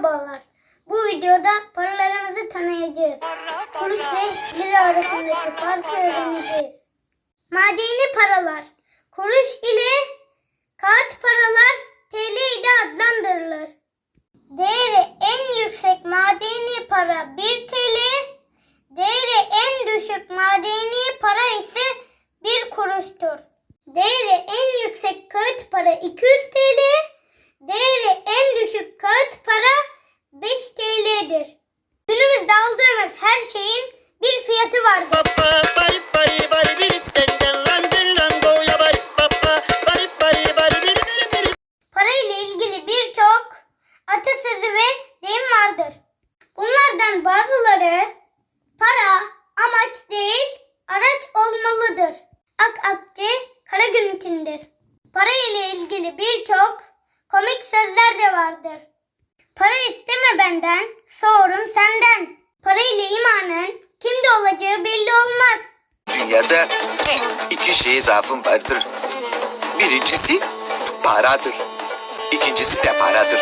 Merhabalar. Bu videoda paralarımızı tanıyacağız. Kuruş ve lira arasındaki farkı öğreneceğiz. Madeni paralar. Kuruş ile kağıt paralar TL ile adlandırılır. Değeri en yüksek madeni para 1 TL, değeri en düşük madeni para ise 1 kuruştur. Değeri en yüksek kağıt para 200 TL, değeri en düşük kağıt para 5 TL'dir. Günümüzde aldığımız her şeyin bir fiyatı vardır. Para ile ilgili birçok atasözü ve deyim vardır. Bunlardan bazıları para amaç değil araç olmalıdır. Ak akçe kara gün içindir. Para ile ilgili birçok komik sözler de vardır. Para isteme benden, sorum senden. Para ile imanın kimde olacağı belli olmaz. Dünyada iki şeye zaafım vardır. Birincisi paradır. İkincisi de paradır.